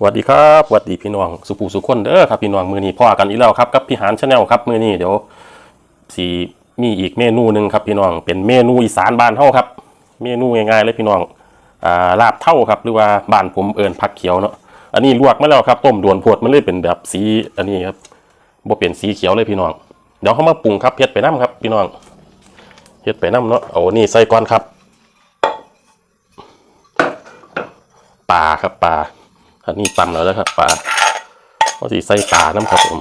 สวัสดีครับสวัสดีพี่น้องสุภูสุขคนเด้อครับพี่น้องมือนี้พ่อกันอีกแล้วครับกับพี่หานชาแนลครับมือนี้เดี๋ยวสีมีอีกเมนูหนึ่งครับพี่น้องเป็นเมนูอีสานบ้านเฮาครับ เมนูง่ายๆเลยพี่น้องอ่าลาบเท่าครับหรือว่าบ้านผมเอิญผักเขียวเนาะอันนี้ลวกมาแล้วครับต้มด่วนโพดมันเลยเป็นแบบสีอันนี้ครับบ่เป็นสีเขียวเลยพี่น้องเดี๋ยวเขามาปรุงครับเฮ็ดไปน้ำครับพี่น้องเฮ็ดไปน้ำเนาะเอานี่ใส่ก่อนครับปลาครับปลา อันนี้ตำแล้วนะครับปลาก็สีใส่ปลาน้ำครับผม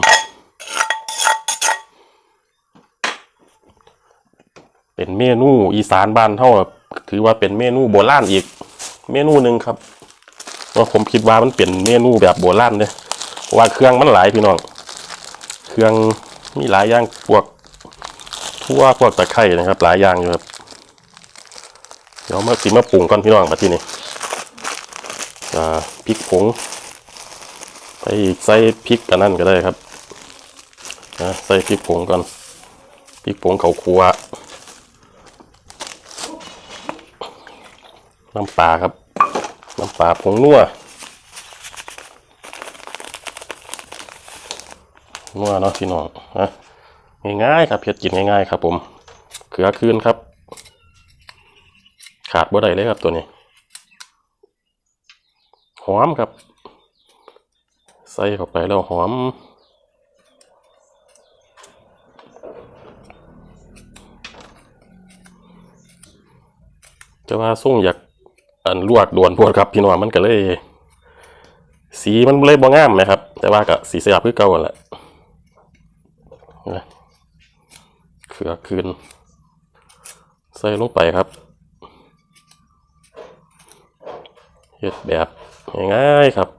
เป็นเมนูอีสานบ้านเท่าถือว่าเป็นเมนูโบราณอีก เมนูหนึ่งครับว่าผมคิดว่ามันเป็นเมนูแบบโบราณเนี่ยว่าเครื่องมันหลายพี่น้องเครื่องมีหลายอย่างพวกทั่วพวกตะไคร่นะครับ หลายอย่างอยู่ครับเดี๋ยวมาสิมาปรุงก่อนพี่น้องมาที่นี่ อ่าพริกผงไปใส่พริกกันนั่นก็ได้ครับนะใส่พริกผงก่อนพริกผงเขาครัวน้ำปลาครับ น้ำปลาผงนัวนัวเนาะพี่น้องนะง่ายๆครับเพียรกินง่ายๆครับผมเขือคืนครับ ขาดบ่ได้เลยครับตัวนี้ หอมครับ ใส่เข้าไปแล้วหอม จะว่าส่งอยากอันลวกด่วนพวดครับ พี่น้องมันก็เลย สีมันเลยบ่งามนะครับ แต่ว่าก็สีสียบคือเก่าแหละนะเขือคืน ใส่ลงไปครับเฮ็ดแบบ ง่ายๆครับ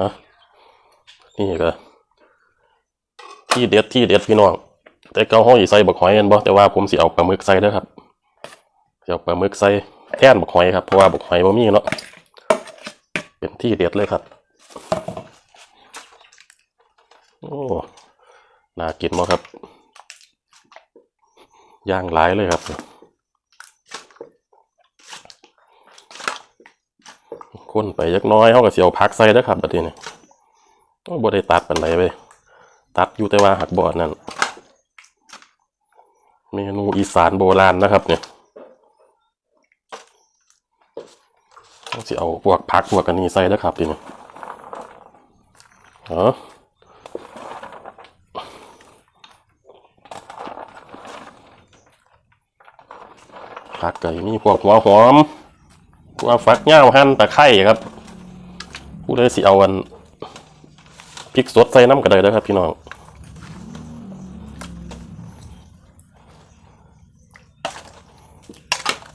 อะ นี่ก็ที่เด็ดที่เด็ดพี่น้อง แต่เกาห้องอีใส่บักหอยกันบ่แต่ว่าผมสิเอาปลาหมึกใส่เด้อครับสิเอาปลาหมึกใส่ แทนบกหอยครับเพราะว่าบกหอยบ่มีเนาะเป็นที่เด็ดเลยครับ โอ้น่ากินมากครับย่างหลายเลยครับคนไปยักน้อยเขาก็เสียวพักใส่เด้ครับบัดนี้นี่โอ้บ่ได้ตัดเปานใดไปตัดอยู่แต่ว่าหักบอดนั่นเมนูอีสานโบราณนะครับเนี่ย ต้องสิเอาพวกผักพวกกันนี้ใส่เด้อครับทีนี้เออผักไก่มีพวกหัวหอมว่าฟักเง่าหั่นตะไคร่ครับ ผู้ใดสิเอาอันพริกสดใส่น้ำก็ได้นะครับพี่น้อง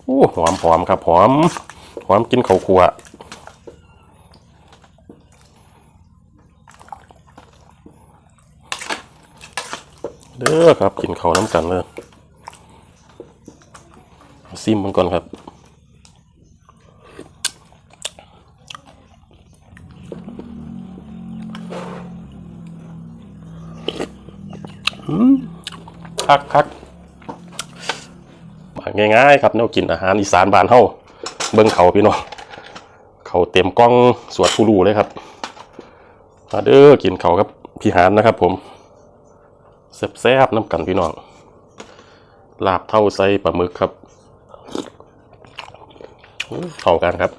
โอ้หอมหอมครับหอม หอมกินข้าวคั่วเด้อครับกินข้าวน้ำกันเลยซิมมันก่อนครับคักคักง่ายๆครับแนวกินอาหารอีสานบ้านเฮา เบิ้งเขาพี่น้องเขาเต็มกล้องสวดผู้รู้เลยครับมาเด้อกินเขาครับพี่หานนะครับ ผมแซ่บๆน้ำกันพี่น้องลาบเท่าไส่ปลาหมึกครับอื้อเข้ากันครับ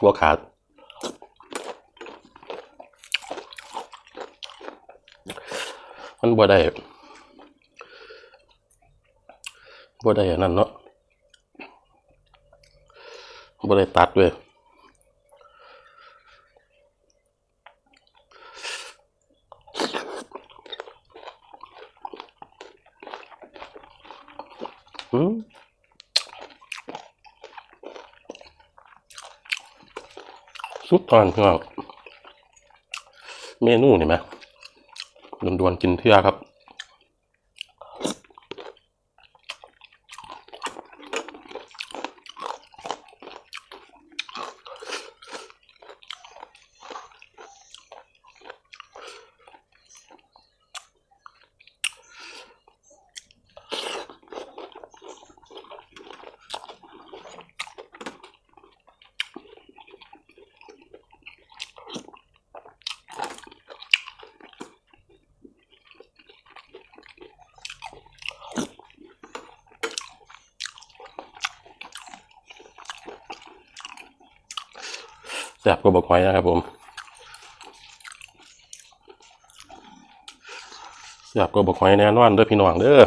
หัวขาด มันบ่ได้บ่ได้อย่างนั้นเนาะบ่ได้ตัดเว้ยอืม สุดตอนพี่องเมนูนี่ไหมดวนๆกินเทื่อครับ แซ่บก็บอกไว้นะครับผมแซ่บก็บอกไว้แน่นอนเด้อพี่น้องเด้อ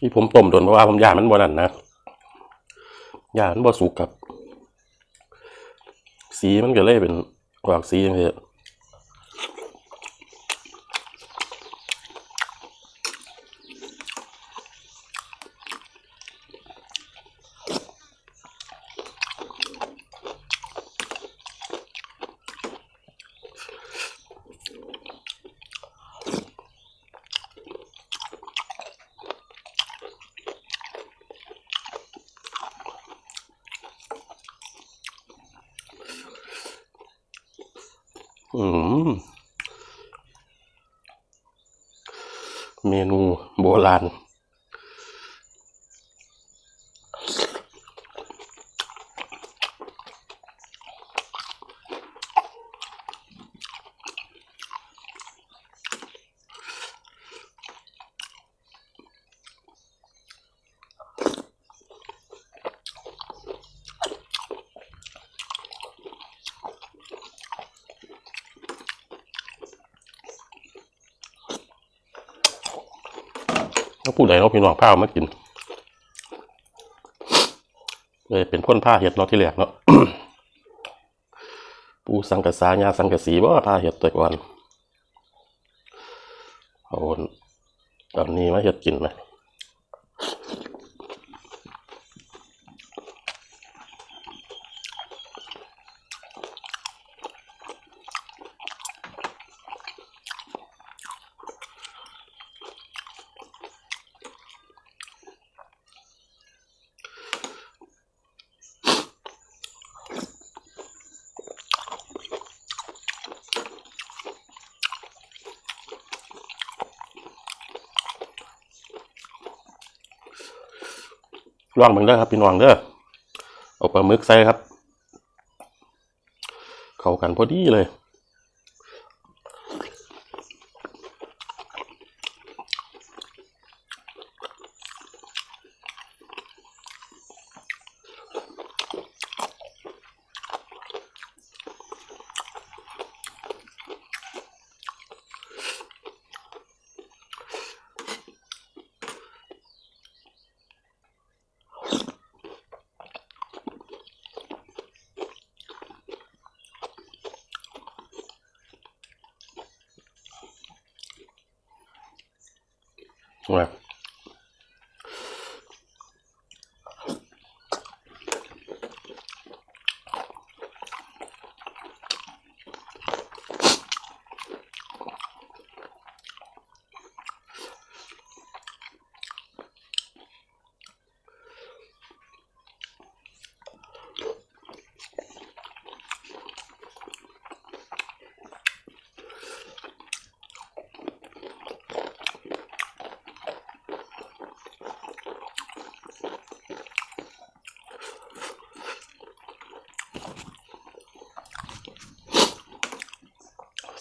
ที่ผมต้มโดนเพราะว่าผมยามันบ่นั่นนะยามันบ่สุกครับ สีมันก็เลยเป็นออกสีอย่างเงี้ย เมนูโบราณ แล้วผู้ใดเขาพี่น้องผ้ามากินเลยเป็นคนผ้าเห็ดเนาะที่แหลกเนาะปูสังกะสายาสังกะสีบ่ผ้าเห็ดแต่ก่อนเอาตอนนี้มาเห็ดกินไหม ลองเหมือนเด้อครับพี่น้องเด้อเอาปลาหมึกใส่ครับ เข้ากันพอดีเลย ว่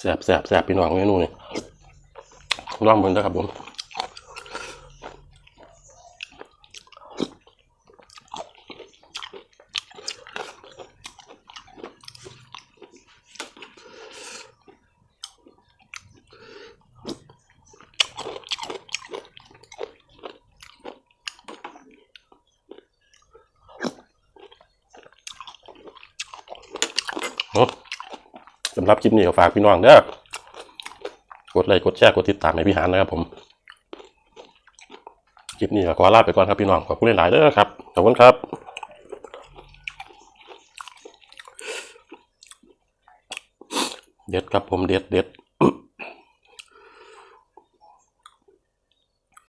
แสบแสบแสบพี่น้องเมนูนี่ลองเบิ่งเด้อครับผม เนาะสำห รับคลิปนี้ก็ฝากพี่น้องเด้อกดไลค์กดแชร์กดติดตามให้พี่หานนะครับผมคลิปนี้ก็ขอลาไปก่อนครับพี่น้องขอบคุณหลายๆเด้อครับขอบคุณครับเด็ดครับผมเด็ดเด็ด